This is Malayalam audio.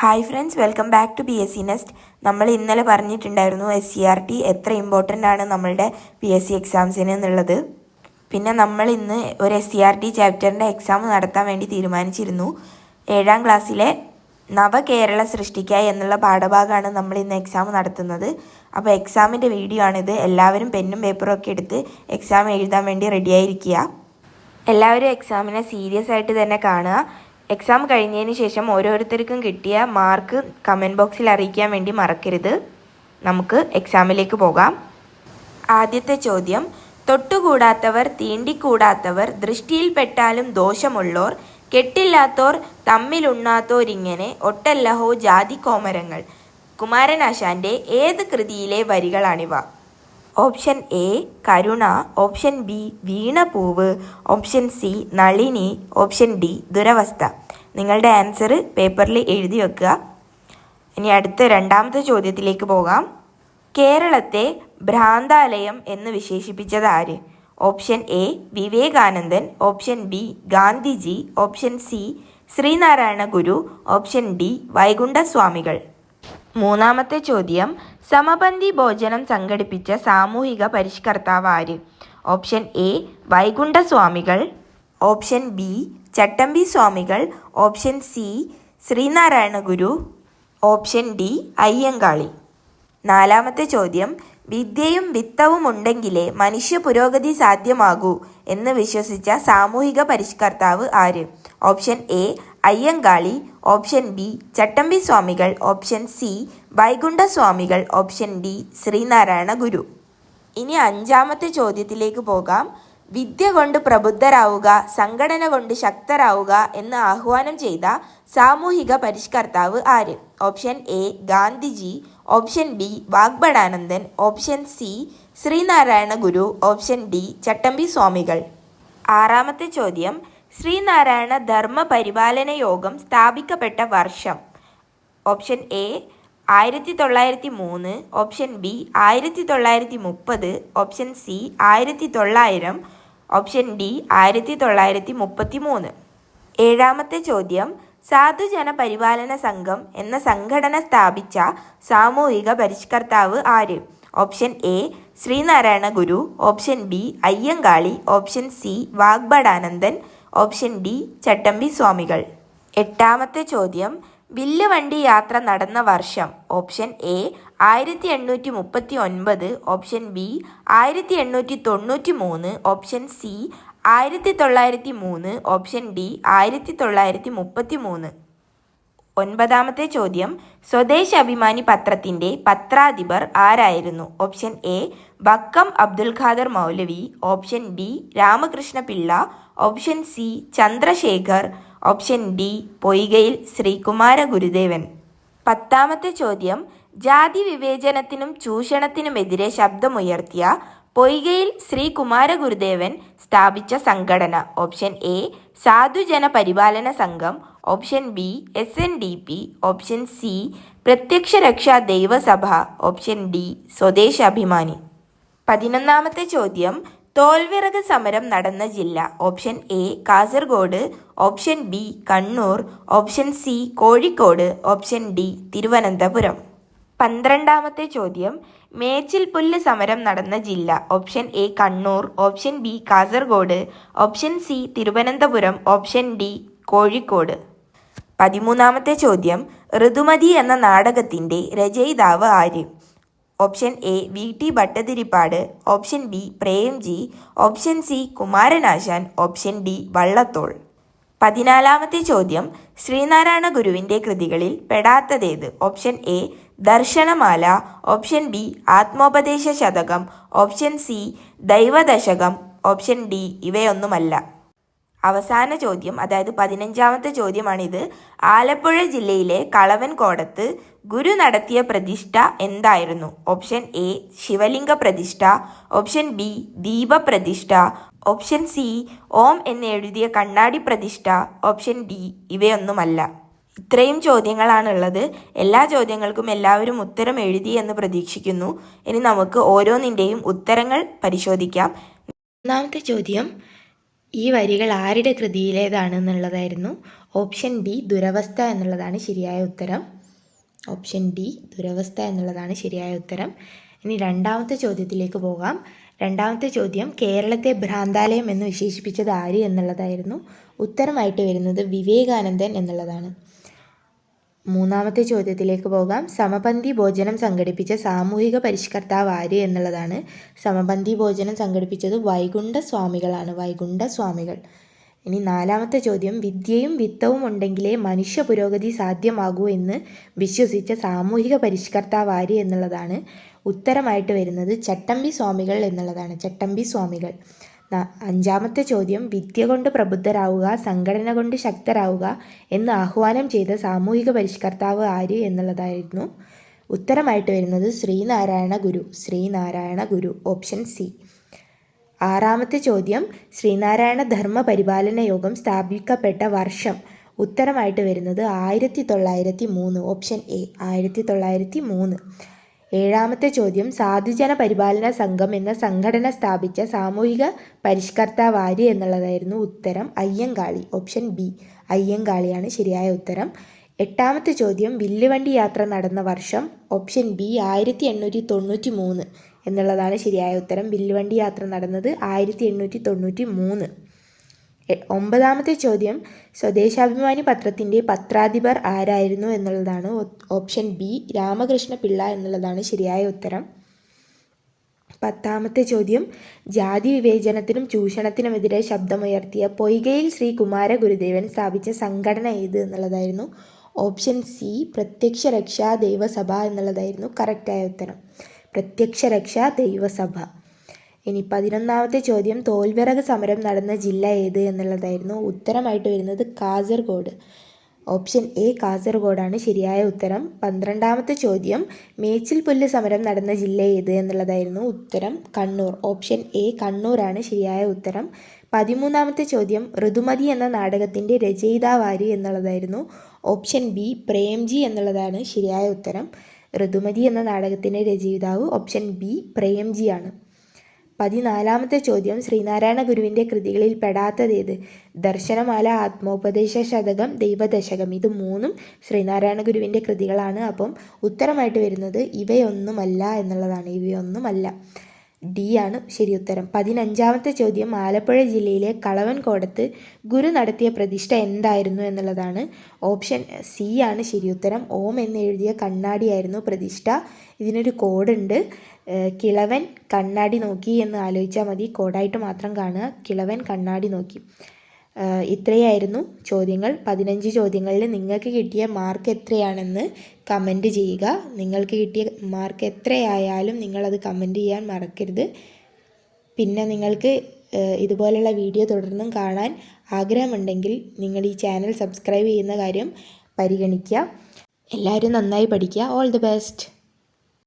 Hi friends welcome back to P S C nest നമ്മൾ ഇന്നലെ പറഞ്ഞിട്ടുണ്ടായിരുന്നു എസ് സി ആർ ടി എത്ര ഇമ്പോർട്ടന്റ് ആണ് നമ്മളുടെ പി എസ് സി എക്സാംസിന് എന്നുള്ളത്. പിന്നെ നമ്മൾ ഇന്ന് ഒരു എസ് സി ആർ ടി ചാപ്റ്ററിന്റെ എക്സാം നടത്താൻ വേണ്ടി തീരുമാനിച്ചിരുന്നു. ഏഴാം ക്ലാസ്സിലെ നവകേരള സൃഷ്ടിക്കായി എന്നുള്ള പാഠഭാഗമാണ് നമ്മൾ ഇന്ന് എക്സാം നടത്തുന്നത്. അപ്പോൾ എക്സാമിന്റെ വീഡിയോ ആണിത്. എല്ലാവരും പെന്നും പേപ്പറും ഒക്കെ എടുത്ത് എക്സാം എഴുതാൻ വേണ്ടി റെഡിയായിരിക്കുക എല്ലാവരും എക്സാമിനെ സീരിയസ് ആയിട്ട് തന്നെ കാണുക. എക്സാം കഴിഞ്ഞതിന് ശേഷം ഓരോരുത്തർക്കും കിട്ടിയ മാർക്ക് കമന്റ് ബോക്സിൽ അറിയിക്കാൻ വേണ്ടി മറക്കരുത്. നമുക്ക് എക്സാമിലേക്ക് പോകാം. ആദ്യത്തെ ചോദ്യം. തൊട്ടുകൂടാത്തവർ തീണ്ടിക്കൂടാത്തവർ ദൃഷ്ടിയിൽപ്പെട്ടാലും ദോഷമുള്ളോർ കെട്ടില്ലാത്തോർ തമ്മിലുണ്ണാത്തോരിങ്ങനെ ഒട്ടല്ലഹോ ജാതി കോമരങ്ങൾ കുമാരനാശാന്റെ ഏത് കൃതിയിലെ വരികളാണിവ? Option A Karuna. Option B Veenapoovu. Option C Nalini. Option D Duravastha. നിങ്ങളുടെ ആൻസർ പേപ്പറിൽ എഴുതി വെക്കുക. ഇനി അടുത്ത രണ്ടാമത്തെ ചോദ്യത്തിലേക്ക് പോകാം. കേരളത്തെ ഭ്രാന്താലയം എന്ന് വിശേഷിപ്പിച്ചത് ആര്? Option A Vivekanandan. Option B Gandhiji. Option C Sree Narayana Guru option D Vaikunda Swamikal. മൂന്നാമത്തെ ചോദ്യം സമപന്തി ഭോജനം സംഘടിപ്പിച്ച സാമൂഹിക പരിഷ്കർത്താവ് ആര് option A Vaikunda Swamikal. Option B Chattampi Swamikal. Option C Sree Narayana Guru option D Ayyankali. നാലാമത്തെ ചോദ്യം വിദ്യയും വിത്തവും ഉണ്ടെങ്കിലേ മനുഷ്യ പുരോഗതി സാധ്യമാകൂ എന്ന് വിശ്വസിച്ച സാമൂഹിക പരിഷ്കർത്താവ് ആര്? Option A Ayyankali option B Chattampi Swamikal option C Vaikuntha സ്വാമികൾ ഓപ്ഷൻ ഡി ശ്രീനാരായണ ഗുരു. ഇനി അഞ്ചാമത്തെ ചോദ്യത്തിലേക്ക് പോകാം. വിദ്യ കൊണ്ട് പ്രബുദ്ധരാവുക സംഘടന കൊണ്ട് ശക്തരാവുക എന്ന് ആഹ്വാനം ചെയ്ത സാമൂഹിക പരിഷ്കർത്താവ് ആര്? Option A Gandhiji option B Vagbhatanandan option C Sree Narayana Guru option D Chattampi Swamikal. ആറാമത്തെ ചോദ്യം ശ്രീനാരായണ ധർമ്മ പരിപാലന യോഗം സ്ഥാപിക്കപ്പെട്ട വർഷം. ഓപ്ഷൻ എ ആയിരത്തി തൊള്ളായിരത്തി മൂന്ന് ഓപ്ഷൻ ബി ആയിരത്തി തൊള്ളായിരത്തി മുപ്പത് ഓപ്ഷൻ സി ആയിരത്തി തൊള്ളായിരം ഓപ്ഷൻ ഡി ആയിരത്തി തൊള്ളായിരത്തി മുപ്പത്തി മൂന്ന് ഏഴാമത്തെ ചോദ്യം സാധുജന പരിപാലന സംഘം എന്ന സംഘടന സ്ഥാപിച്ച സാമൂഹിക പരിഷ്കർത്താവ് ആര്? Option A Sree Narayana Guru. Option B Ayyankali. Option C Vagbhatanandan. Option D Chattampi Swamikal. എട്ടാമത്തെ ചോദ്യം വില്ലുവണ്ടി യാത്ര നടന്ന വർഷം ഓപ്ഷൻ എ ആയിരത്തി എണ്ണൂറ്റി മുപ്പത്തി ഒൻപത് ഓപ്ഷൻ ബി ആയിരത്തി എണ്ണൂറ്റി തൊണ്ണൂറ്റി മൂന്ന് ഓപ്ഷൻ സി ആയിരത്തി തൊള്ളായിരത്തി മൂന്ന് ഓപ്ഷൻ ഡി ആയിരത്തി തൊള്ളായിരത്തി മുപ്പത്തി മൂന്ന് ഒൻപതാമത്തെ ചോദ്യം. സ്വദേശ് അഭിമാനി പത്രത്തിന്റെ പത്രാധിപർ ആരായിരുന്നു? Option A Vakkom Abdul Khader Moulavi. Option B Ramakrishna Pillai. Option C Chandrasekhar. Option D Poikayil Sreekumara Gurudevan. പത്താമത്തെ ചോദ്യം. ജാതി വിവേചനത്തിനും ചൂഷണത്തിനുമെതിരെ ശബ്ദമുയർത്തിയ പൊയ്കയിൽ ശ്രീകുമാര കുമാരഗുരുദേവൻ സ്ഥാപിച്ച സംഘടന. Option A Sadhujana Paripalana Sangham. Option B S N D P. Option C Prathyaksha Raksha Daiva Sabha. Option D Swadeshabhimani. പതിനൊന്നാമത്തെ ചോദ്യം തോൽവിറക് സമരം നടന്ന ജില്ല. Option A Kasaragod. Option B Kannur. Option C Kozhikode. Option D Thiruvananthapuram. പന്ത്രണ്ടാമത്തെ ചോദ്യം മേച്ചിൽ പുല്ല് സമരം നടന്ന ജില്ല. Option A Kannur option B Kasaragod option C Thiruvananthapuram option D Kozhikode. പതിമൂന്നാമത്തെ ചോദ്യം ഋതുമതി എന്ന നാടകത്തിന്റെ രചയിതാവ് ആര്? Option A V T Bhattathiripad option B Premji option C Kumaranasan option D Vallathol. പതിനാലാമത്തെ ചോദ്യം ശ്രീനാരായണ ഗുരുവിന്റെ കൃതികളിൽ പെടാത്തതേത്? Option A Darsanamala option B Athmopadesa Sathakam option C Daivadasakam option D ഇവയൊന്നുമല്ല. അവസാന ചോദ്യം അതായത് പതിനഞ്ചാമത്തെ ചോദ്യമാണിത്. ആലപ്പുഴ ജില്ലയിലെ കളവൻ കോടത്ത് ഗുരു നടത്തിയ പ്രതിഷ്ഠ എന്തായിരുന്നു? ഓപ്ഷൻ എ ശിവലിംഗ പ്രതിഷ്ഠ ഓപ്ഷൻ ബി ദീപപ്രതിഷ്ഠ ഓപ്ഷൻ സി ഓം എന്ന് എഴുതിയ കണ്ണാടി പ്രതിഷ്ഠ ഓപ്ഷൻ ഡി ഇവയൊന്നുമല്ല. ഇത്രയും ചോദ്യങ്ങളാണുള്ളത്. എല്ലാ ചോദ്യങ്ങൾക്കും എല്ലാവരും ഉത്തരം എഴുതി എന്ന് പ്രതീക്ഷിക്കുന്നു. ഇനി നമുക്ക് ഓരോന്നിന്റെയും ഉത്തരങ്ങൾ പരിശോധിക്കാം. ഒന്നാമത്തെ ചോദ്യം ഈ വരികൾ ആരുടെ കൃതിയിലേതാണെന്നുള്ളതായിരുന്നു. ഓപ്ഷൻ ഡി ദുരവസ്ഥ എന്നുള്ളതാണ് ശരിയായ ഉത്തരം. ഓപ്ഷൻ ഡി ദുരവസ്ഥ എന്നുള്ളതാണ് ശരിയായ ഉത്തരം. ഇനി രണ്ടാമത്തെ ചോദ്യത്തിലേക്ക് പോകാം. രണ്ടാമത്തെ ചോദ്യം കേരളത്തെ ഭ്രാന്താലയം എന്ന് വിശേഷിപ്പിച്ചത് ആര് എന്നുള്ളതായിരുന്നു. ഉത്തരമായിട്ട് വരുന്നത് വിവേകാനന്ദൻ എന്നുള്ളതാണ്. മൂന്നാമത്തെ ചോദ്യത്തിലേക്ക് പോകാം. സമപന്തി ഭോജനം സംഘടിപ്പിച്ച സാമൂഹിക പരിഷ്കർത്താവ് ആര് എന്നുള്ളതാണ്. സമപന്തി ഭോജനം സംഘടിപ്പിച്ചത് വൈകുണ്ഠ സ്വാമികളാണ്. വൈകുണ്ഠ സ്വാമികൾ. ഇനി നാലാമത്തെ ചോദ്യം. വിദ്യയും വിത്തവും ഉണ്ടെങ്കിലേ മനുഷ്യ പുരോഗതി സാധ്യമാകൂ എന്ന് വിശ്വസിച്ച സാമൂഹിക പരിഷ്കർത്താവ് ആര് എന്നുള്ളതാണ് ഉത്തരമായിട്ട് വരുന്നത് ചട്ടമ്പി സ്വാമികൾ എന്നുള്ളതാണ്. ചട്ടമ്പി സ്വാമികൾ. അഞ്ചാമത്തെ ചോദ്യം വിദ്യ കൊണ്ട് പ്രബുദ്ധരാവുക സംഘടന കൊണ്ട് ശക്തരാവുക എന്ന് ആഹ്വാനം ചെയ്ത സാമൂഹിക പരിഷ്കർത്താവ് ആര് എന്നുള്ളതായിരുന്നു. ഉത്തരമായിട്ട് വരുന്നത് ശ്രീനാരായണ ഗുരു ശ്രീനാരായണ ഗുരു ഓപ്ഷൻ സി. ആറാമത്തെ ചോദ്യം ശ്രീനാരായണ ധർമ്മ പരിപാലന യോഗം സ്ഥാപിക്കപ്പെട്ട വർഷം. ഉത്തരമായിട്ട് വരുന്നത് ആയിരത്തി തൊള്ളായിരത്തി മൂന്ന് ഓപ്ഷൻ എ ആയിരത്തി തൊള്ളായിരത്തി മൂന്ന്. ഏഴാമത്തെ ചോദ്യം സാധുജന പരിപാലന സംഘം എന്ന സംഘടന സ്ഥാപിച്ച സാമൂഹിക പരിഷ്കർത്താവ് ആര് എന്നുള്ളതായിരുന്നു ഉത്തരം. അയ്യങ്കാളി ഓപ്ഷൻ ബി അയ്യങ്കാളിയാണ് ശരിയായ ഉത്തരം. എട്ടാമത്തെ ചോദ്യം വില്ലുവണ്ടി യാത്ര നടന്ന വർഷം ഓപ്ഷൻ ബി ആയിരത്തി എണ്ണൂറ്റി തൊണ്ണൂറ്റി മൂന്ന് എന്നുള്ളതാണ് ശരിയായ ഉത്തരം. വില്ലുവണ്ടി യാത്ര നടന്നത് ആയിരത്തി എണ്ണൂറ്റി തൊണ്ണൂറ്റി മൂന്ന് ഒമ്പതാമത്തെ ചോദ്യം സ്വദേശാഭിമാനി പത്രത്തിന്റെ പത്രാധിപർ ആരായിരുന്നു എന്നുള്ളതാണ് ഓപ്ഷൻ ബി രാമകൃഷ്ണ പിള്ള എന്നുള്ളതാണ് ശരിയായ ഉത്തരം. പത്താമത്തെ ചോദ്യം ജാതി വിവേചനത്തിനും ചൂഷണത്തിനുമെതിരെ ശബ്ദമുയർത്തിയ പൊയ്കയിൽ ശ്രീ കുമാര ഗുരുദേവൻ സ്ഥാപിച്ച സംഘടന ഏത് എന്നുള്ളതായിരുന്നു. ഓപ്ഷൻ സി പ്രത്യക്ഷ രക്ഷാ ദൈവസഭ എന്നുള്ളതായിരുന്നു കറക്റ്റായ ഉത്തരം. പ്രത്യക്ഷ രക്ഷാ ദൈവസഭ. ഇനി പതിനൊന്നാമത്തെ ചോദ്യം തോൽവിറക് സമരം നടന്ന ജില്ല ഏത് എന്നുള്ളതായിരുന്നു. ഉത്തരമായിട്ട് വരുന്നത് കാസർഗോഡ്. Option A കാസർഗോഡാണ്. ശരിയായ ഉത്തരം. പന്ത്രണ്ടാമത്തെ ചോദ്യം മേച്ചിൽ പുല്ല് സമരം നടന്ന ജില്ല ഏത് എന്നുള്ളതായിരുന്നു ഉത്തരം. കണ്ണൂർ. ഓപ്ഷൻ എ കണ്ണൂരാണ്. ശരിയായ ഉത്തരം. പതിമൂന്നാമത്തെ ചോദ്യം ഋതുമതി എന്ന നാടകത്തിന്റെ രചയിതാവാരി എന്നുള്ളതായിരുന്നു. ഓപ്ഷൻ ബി പ്രേംജി എന്നുള്ളതാണ് ശരിയായ ഉത്തരം. ഋതുമതി എന്ന നാടകത്തിന്റെ രചയിതാവ് ഓപ്ഷൻ ബി പ്രേംജിയാണ്. പതിനാലാമത്തെ ചോദ്യം ശ്രീനാരായണ ഗുരുവിന്റെ കൃതികളിൽ പെടാത്തതേത്? ദർശനമാല ആത്മോപദേശ ശതകം ദൈവദശകം. ഇത് മൂന്നും ശ്രീനാരായണ ഗുരുവിന്റെ കൃതികളാണ്. അപ്പം ഉത്തരമായിട്ട് വരുന്നത് ഇവയൊന്നുമല്ല എന്നുള്ളതാണ്. ഇവയൊന്നുമല്ല. ഡി ആണ് ശരി ഉത്തരം. പതിനഞ്ചാമത്തെ ചോദ്യം ആലപ്പുഴ ജില്ലയിലെ കളവൻകോടത്ത് ഗുരു നടത്തിയ പ്രതിഷ്ഠ എന്തായിരുന്നു എന്നുള്ളതാണ്. ഓപ്ഷൻ സി ആണ് ശരി ഉത്തരം. ഓം എന്ന് എഴുതിയ കണ്ണാടിയായിരുന്നു പ്രതിഷ്ഠ. ഇതിനൊരു കോഡുണ്ട്. കിളവൻ കണ്ണാടി നോക്കി എന്ന് ആലോചിച്ചാൽ മതി. കോഡായിട്ട് മാത്രം കാണുക. കിളവൻ കണ്ണാടി നോക്കി. ഇത്രയായിരുന്നു ചോദ്യങ്ങൾ. പതിനഞ്ച് ചോദ്യങ്ങളിൽ നിങ്ങൾക്ക് കിട്ടിയ മാർക്ക് എത്രയാണെന്ന് കമന്റ് ചെയ്യുക. നിങ്ങൾക്ക് കിട്ടിയ മാർക്ക് എത്രയായാലും നിങ്ങളത് കമന്റ് ചെയ്യാൻ മറക്കരുത്. പിന്നെ നിങ്ങൾക്ക് ഇതുപോലെയുള്ള വീഡിയോ തുടർന്നും കാണാൻ ആഗ്രഹമുണ്ടെങ്കിൽ നിങ്ങൾ ഈ ചാനൽ സബ്സ്ക്രൈബ് ചെയ്യുന്ന കാര്യം പരിഗണിക്കുക. എല്ലാവരും നന്നായി പഠിക്കുക. All the best